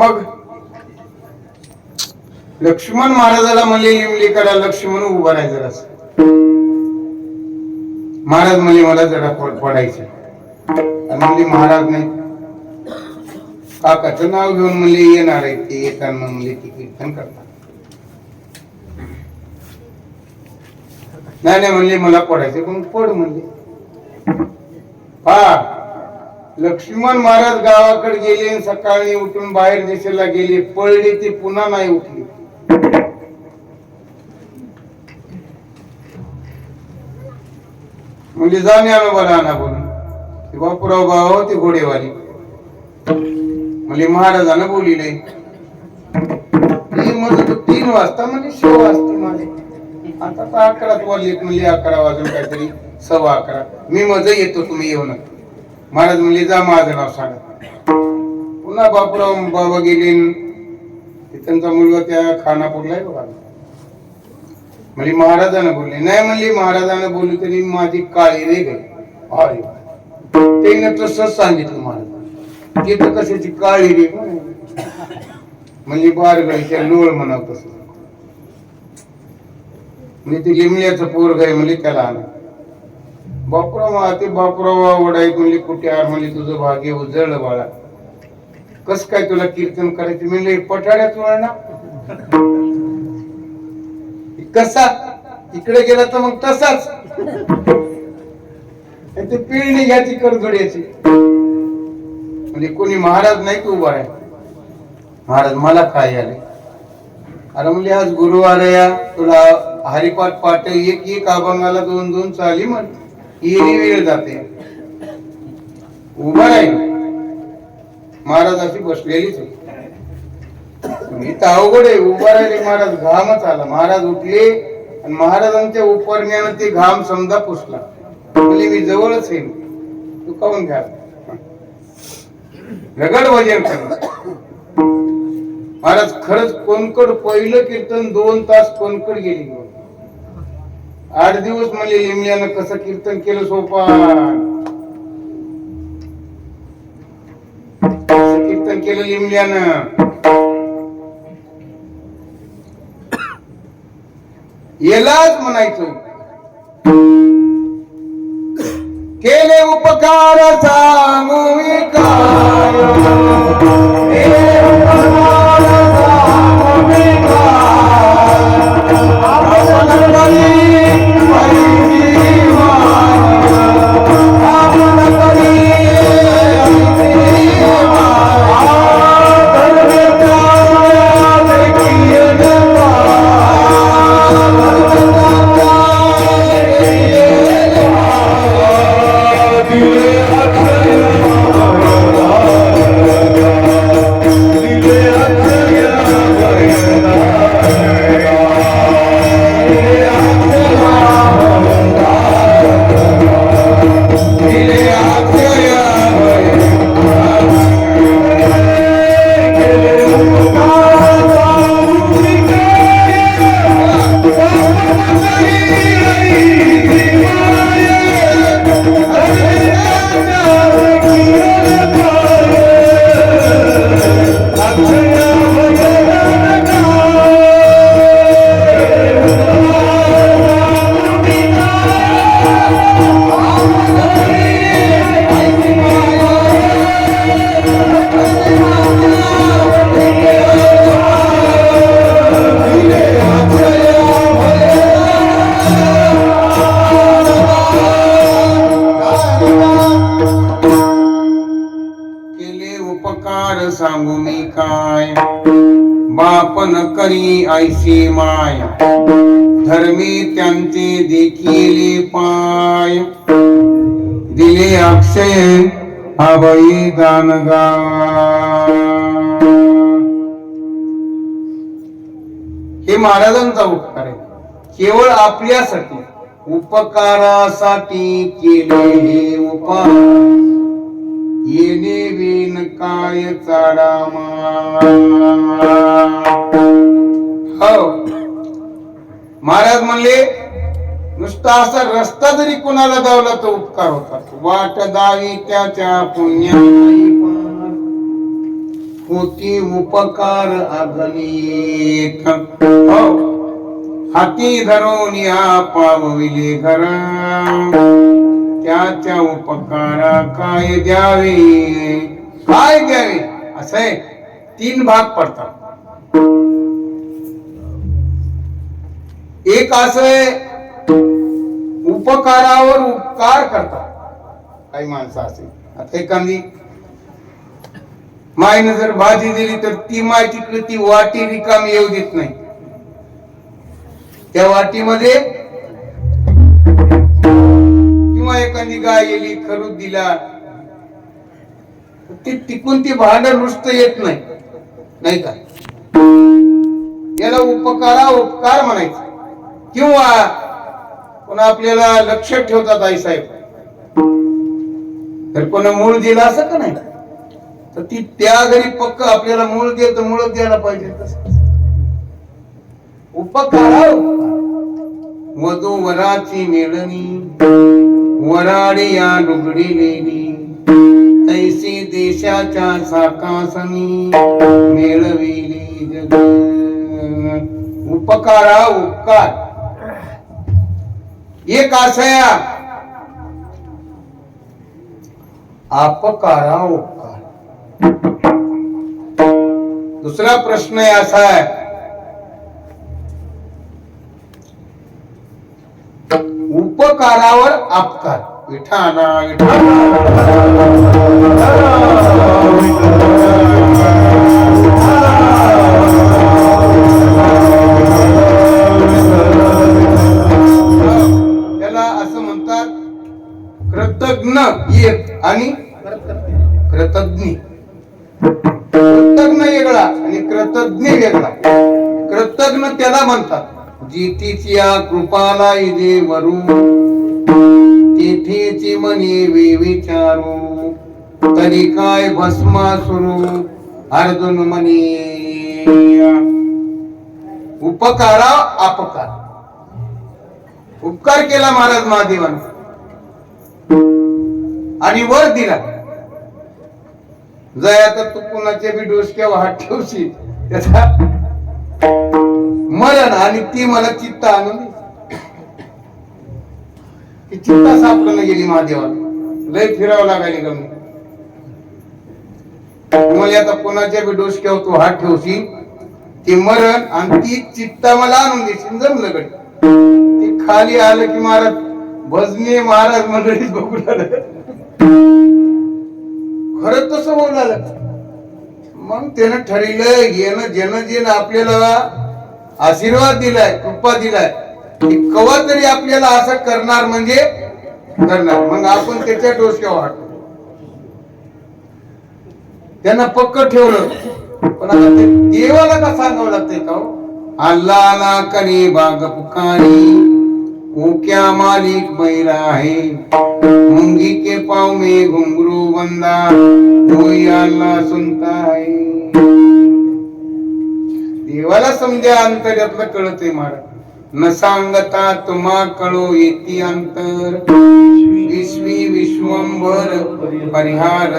मग लक्ष्मण महाराजाला म्हणले लिमली करा लक्ष्मण उभा राहायचं जरासं. महाराज म्हणले मला जरा पडायचं म्हणले महाराज नाही. काकाचं नाव घेऊन म्हणले येणार आहे ते येताना म्हणले ते कीर्तन करतात. नाही नाही म्हणले मला पडायचं पण पड म्हणले. हा लक्ष्मण महाराज गावाकडे गेले आणि सकाळी उठून बाहेर देशाला गेले. पळले ते पुन्हा नाही उठले. म्हणजे जाणे ज्ञानोबाला आणा बोलून. ते बापूराव बाबा ते घोडेवाली. म्हणजे महाराजानं बोलिले. ती तीन वाजता म्हणजे शो वाजते माझे. आता तर अकराच वाजले म्हणजे अकरा वाजून काहीतरी सव्वा अकरा. मी मजा येतो तुम्ही येऊ नका. महाराज म्हणले जा माझं नाव सांगत पुन्हा बापूराव बाबा गेले त्यांचा मुलगा त्या खानापूरला बघा. म्हणजे महाराजांना बोलले. नाही म्हणले महाराजांना बोलले तरी माझी काळी रे गई अरे तसंच सांगितलं महाराज ते तर कशाची काळी रे म्हणजे बारगाईच्या लोळ म्हणाव तसं म्हणजे ते लिमल्याचं पोर गाय म्हणजे त्याला आणा. बापुराव ते बापुराव वडाई म्हणली कुठे आर म्हणली तुझं भाग्य उजळलं बाळा. कस काय तुला कीर्तन करायचं? म्हणले पठाड्यात वळणा कसा? इकडे गेला तर मग तसाच. ते पिळणी घ्यायची करजोड्याची. म्हणजे कोणी महाराज नाही तू उभा आहे? महाराज मला काय आले अरे म्हणजे आज गुरुवार या. तुला हरिपाठ पाठ एक एक अभंगाला दोन दोन चाली म्हण. येणी वेळ जाते. उभा राहील महाराज अशी बसलेलीच होती. मी तर अवघड आहे उभा राहिले महाराज घामच आला. महाराज उठले आणि महाराजांच्या उपरण्यानं ते घाम समजा पुसला. म्हणजे मी जवळच आहे. तू काऊन घ्या? रगड वजन कर महाराज खरंच कोणकड पहिलं कीर्तन दोन तास कोणकड गेली. आठ दिवस म्हणजे लिमल्यानं कसं कीर्तन केलं सोपान? कसं कीर्तन केलं लिमल्यानं यालाच म्हणायचं. केले उपकार सांगू विकार. सांगू मी काय? बापन करी ऐशी माय. धर्मी त्यांचे देखील पाय. दिले अक्षय अभयी दानगा हे महाराजांचा उपकार आहे. केवळ आपल्यासाठी उपकारासाठी केले हे उपाय येणे विन काय चाडामा हो. महाराज म्हणले नुसता असा रस्ता जरी कोणाला गावला तर उपकार होतात. वाट दावी त्याच्या पुण्या होती उपकार अगणित. हो. हाती धरून या पावविले घर. त्याच्या उपकारा काय द्यावे. काय द्यावे? असे तीन भाग पडतात. एक असं उपकारावर उपकार करतात. काही माणसं असे. आता एखादी मायनं जर भाजी दिली तर ती माय तिकडे ती वाटी रिकामी येऊ देत नाही. त्या वाटीमध्ये किंवा एखादी गाय गेली दिला. ती टिकून ती भांड नुसतं येत नाही. नाही का? याला उपकारा उपकार म्हणायचा. किंवा पुन्हा आपल्याला लक्ष ठेवतात आई साहेब. तर कोणा मूळ दिला असं का नाही? तर ती त्या घरी पक्क आपल्याला मूळ दे तर मूळ द्यायला पाहिजे तस. उपकारा वधू वराची मेळणी वराडी या लुगडी लेली तैसी देशाच्या साकासनी मेळविली जग उपकारा, उपकार। अपकारा उपकार। दुसरा प्रश्न उपकारावर आपकार. विठाना त्याला असं म्हणतात कृतज्ञ एक आणि कृतज्ञ. कृतज्ञ वेगळा आणि कृतज्ञ वेगळा. कृतज्ञ त्याला म्हणतात. जितीची या कृपाला इदे वरू. येथेची मनी वे विचारू. तरी काय भस्मा सुरू? अर्जुन मनी उपकारा अपकार. उपकार केला महाराज महादेवाने. आणि वर दिला. जय आता तू कुणाचे बी डोसक्यावर हात ठेवशील? त्याचा मरण आणि ती मला चित्त आणून ती चित्ता सापडून गेली महादेवाला. लय फिरावं लागायला कमी मला आता कोणाच्या बी डोसक्यावर तू हात ठेवशील ते मरण आणि ती चित्ता मला आणून देशील जमलं गड ती खाली आलं की महाराज भजने महाराज मंडळीत बघू लागलं खरं तसं होऊ लागलं मग त्यानं ठरलं येणं जेणं जेणं आपल्याला आशीर्वाद दिलाय कृपा दिलाय. कवा तरी आपल्याला असं करणार म्हणजे करणार. मग आपण त्याच्या डोसक्या वाटतो त्यांना पक्क ठेवलं. पण आता ते देवाला का सांगावं लागतंय का हो? अल्ला ना करी बाग पुकारी वो क्या मालिक बैरा है. मुंगी के पाव में घुंगरू बंदा वही अल्लाह सुनता है. देवाला समजा अंतर्यातलं कळतंय महाराज न सांगता तुम्हा कळो येती अंतर. विश्वी विश्वंभर परिहार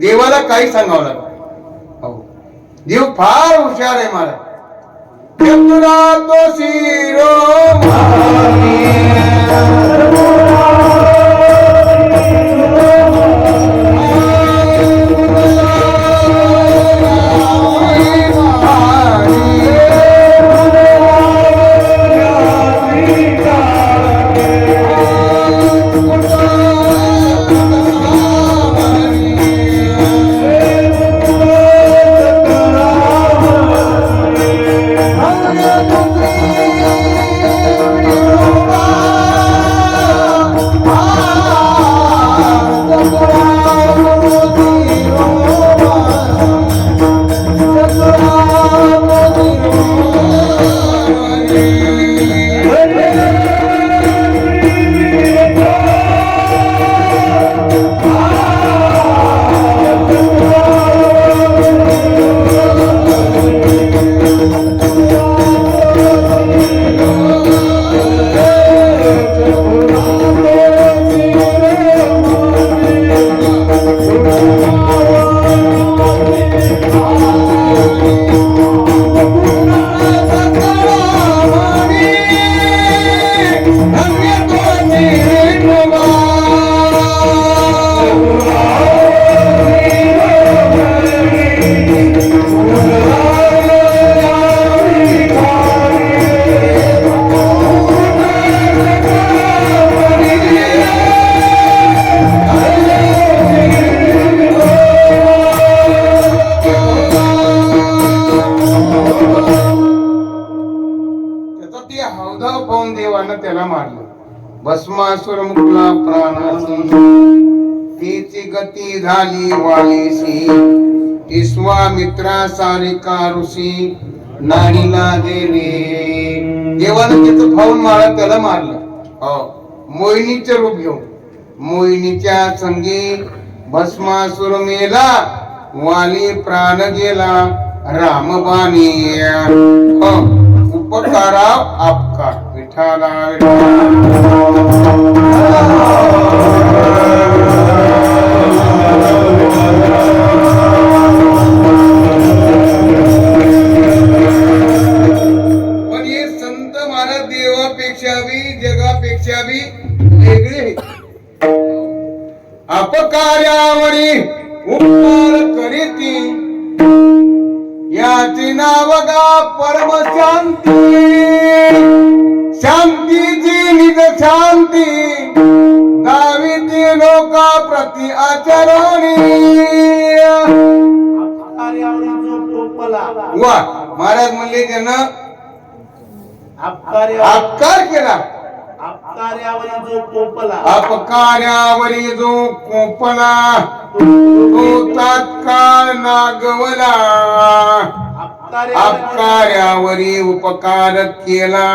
देवाला काही सांगावं लागत हो. देव फार हुशार आहे मला चंद्रा तो शिरो भस्मासुर मुकला प्राणासी तीची गती झाली वालीसी विश्वामित्रा सारिका ऋषी नाणीला देणे देवानं तिथं फाऊन मारा त्याला मारलं. हो. मोहिनीचे रूप घेऊन. मोहिनीच्या संगी भस्मासुर मेला. वाली प्राण गेला. रामबाणी. हो. उपकारा अपकार पण हे संत महाराज देवापेक्षा बी जगापेक्षा बी वेगळे अपकार्यावरी उपकार करीती याचे नाव गा परम शांती. शांतीची निज शांती. गाविती लोका प्रति आचरणी. वा महाराज म्हणले त्यानं अपकार केला. अपकार्यावरी जो टोपला अपकार्यावरी जो कोपला तो तात्काळ नागवला. अपकार्यावरी उपकार केला.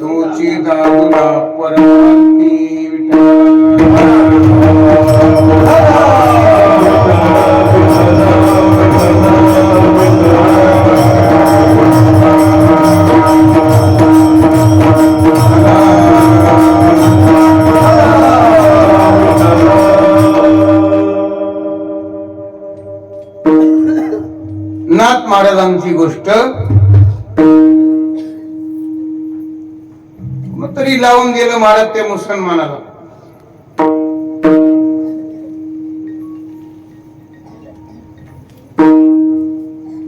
तोची दादुला परमार्थी नाथ महाराजांची गोष्ट. मग तरी लावून गेलं महाराज त्या मुसलमानाला.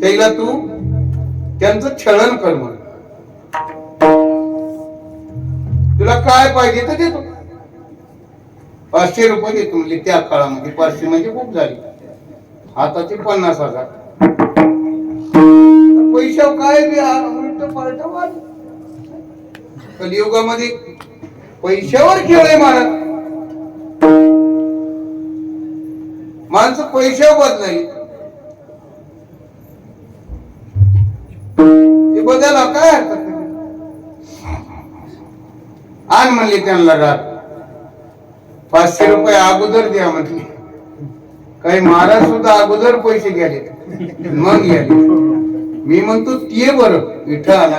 त्याला तू त्यांचं छळण कर म्हण तुला काय पाहिजे तर देतो. पाचशे रुपये देतो म्हणजे त्या काळामध्ये. पाचशे म्हणजे खूप झाली. हाताचे पन्नास हजार. पैसा काय बी उलट पालट वाद. कलियुगामध्ये पैशावर खेळ आहे महाराज माणसं पैशावर नाही. ते बदला काय हरकत आण म्हणले त्यांना रात पाचशे रुपये अगोदर द्या म्हटले काही महाराज सुद्धा अगोदर पैसे गेले. मग गेले. मी म्हणतो ते बर. विठ्ठला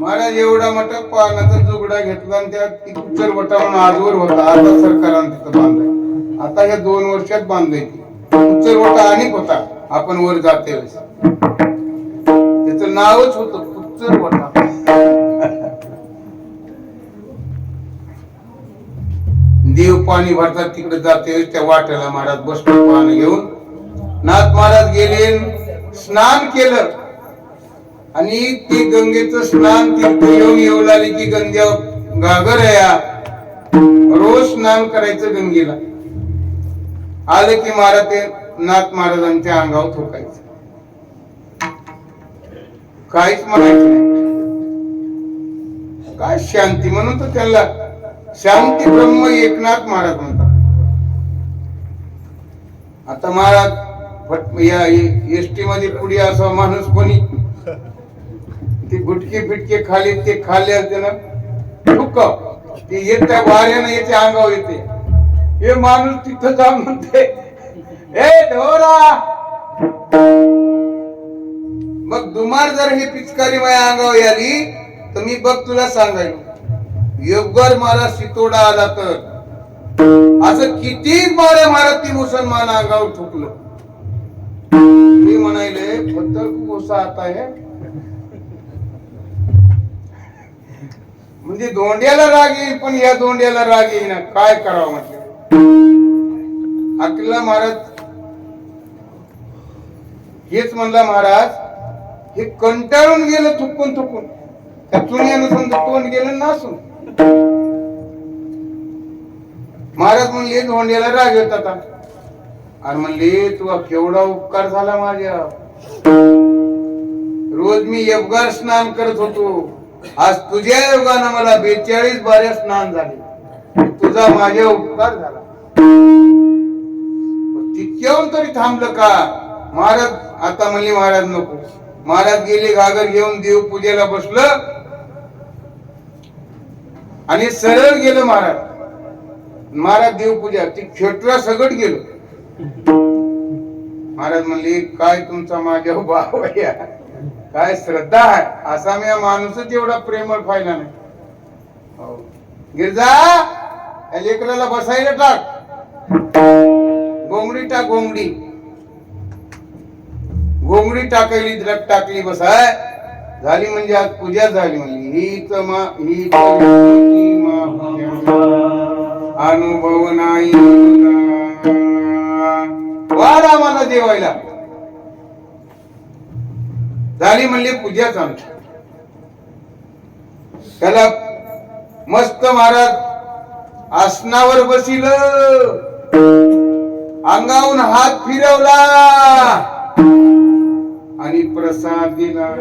महाराज एवढा मोठा पानाचा जुगडा घेतला आणि त्यात पिक्चर वटा वटावून आजवर होता. आता सरकारान तिथं बांधलाय. आता ह्या दोन वर्षात बांधलंय पिक्चर वटा अनेक होता. आपण वर जाते त्याचं नावच होतं. कुचर वटा देव पाणी भरतात तिकडे जाते त्या वाट्याला महाराज बसतो पाणी घेऊन. नाथ महाराज गेले स्नान केलं. आणि ते गंगेचं स्नान तीर्थ येऊन येऊ लागले की गंग्या गागर या रोज स्नान करायचं गंगेला. आलं की महाराज ते नाथ महाराजांच्या अंगावर थोकायचं काहीच म्हणायचं नाही. काय शांती म्हणून तर त्याला शांती ब्रह्म एकनाथ महाराज म्हणतात. आता महाराज या एस टी मध्ये पुढे असा माणूस कोणी? ते गुटके फिटके खाली ते खाल्ले असते ना? ठुक ते येत वाऱ्यानं येते अंगावर येते. हे माणूस तिथं जाऊन म्हणते ए ढोरा! मग दुमार जर ही पिचकारी माझ्या अंगावर आली तर मी बघ तुला सांगायलो. योगवर मला सितोडा आला तर. असं किती मारे मारत ती मुसलमान अंगावर ठोकलं. मी म्हणायले बद्दल खूप आता आहे. म्हणजे दोंड्याला राग येईल पण या दोंड्याला राग येईल ना काय करावं म्हटलं? अकिला महाराज हेच म्हणला महाराज हे कंटाळून गेलं थुकून थुकून. त्या चुन्यानं समजा तोंड गेलं नासून महाराज म्हणले धोंड्याला राग येत आता आणि म्हणले तुला केवढा उपकार झाला माझ्या. रोज मी यवगार स्नान करत होतो. आज तुझ्या योगानं मला बेचाळीस बाऱ्या स्नान झाले. तुझा माझ्या उपकार झाला. तितक्याहून तरी थांबलं का? महाराज आता म्हणले महाराज नको. महाराज गेले घागर घेऊन देव पूजेला बसलं. आणि सरळ गेलं महाराज. महाराज देवपूजा ती खेटरा सगट गेलो. महाराज म्हणले काय तुमचा माझ्या भाव काय श्रद्धा आहे. असा मी हा माणूसच एवढा प्रेमळ पाहिला नाही. हो. गिरजा या लेकराला बसायला टाक. गोंगडी टाक गोंगडी. घोंगडी टाकली द्रक टाकली बसाय झाली म्हणजे आज पूजा झाली म्हणजे हीच मा ही अनुभव नाही वाडा मला जेवायला. झाली म्हणली पूजा चालू. त्याला मस्त महाराज आसनावर बसिल. अंगाहून हात फिरवला. आणि प्रसाद दिला.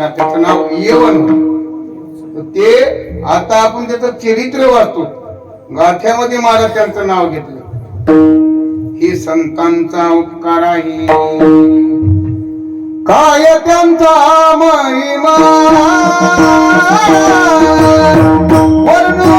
केला त्याचं नाव येवन. ते आता आपण त्याचं चरित्र वाचतो. गाथ्यामध्ये महाराज त्यांचं नाव घेतलं. हे संतांचा उपकार आहे. काय त्यांचा महिमा? वर्णू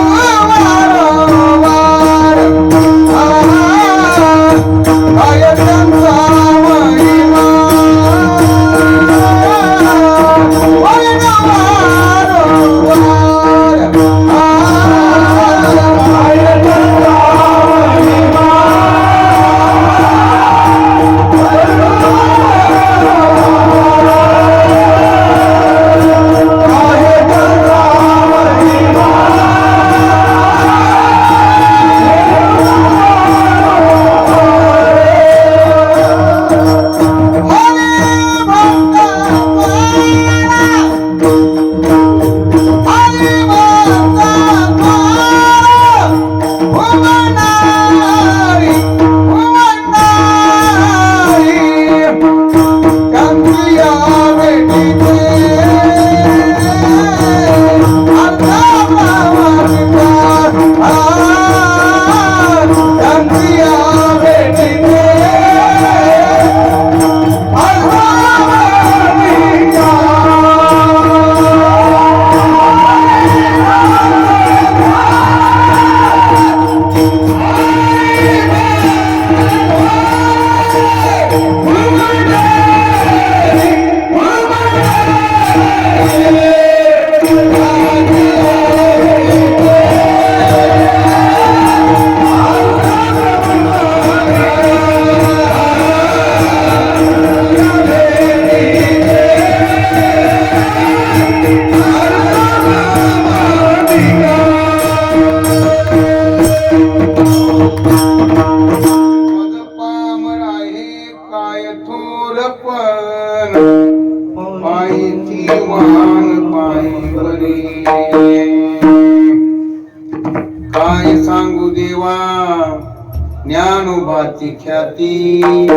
ज्ञानोबाची ख्याती.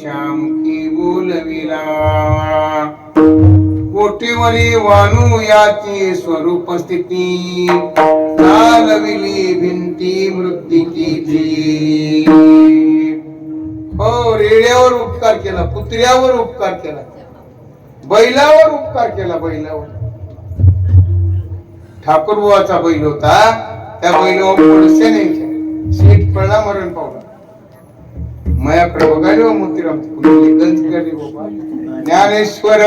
श्याम की बोलविला. कोटीवरी वानू याची स्वरूप स्थिती चालविली भिंती मृत्यूची हो रेड्यावर उपकार केला पुत्र्यावर उपकार केला. बैलावर उपकार केला बैलावर. ठाकूरबुवाचा बैल होता त्या बैलावर पडसे नाही सीट पळला मरण पावला. मयाकडे बघायला हो मोतीराम कुठली गंज करली बाबा ज्ञानेश्वर.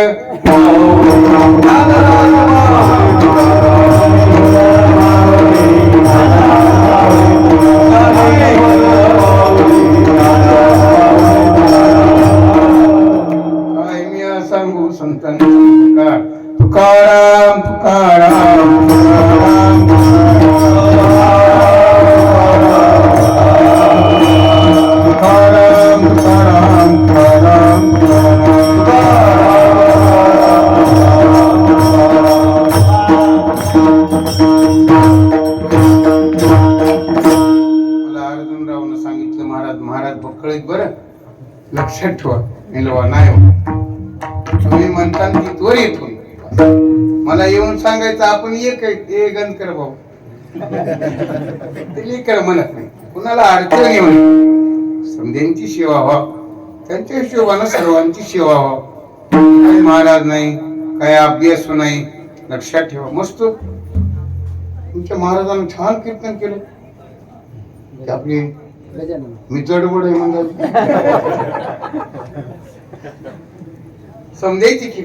लक्षात ठेवा निलवा नाही तुम्ही म्हणता की येतो मला येऊन सांगायचं आपण एक आहे गंज कर भाऊ. ते लेकर म्हणत नाही. कुणाला अडचण येऊ नये समध्यांची सेवा व्हा. त्यांच्या हिशोबानं सर्वांची सेवा व्हा. काही महाराज नाही काही अभ्यास नाही. लक्षात ठेवा. मस्त. तुमच्या महाराजांनी छान कीर्तन केलं. आपली मी जडबड आहे म्हणजे समजायची की?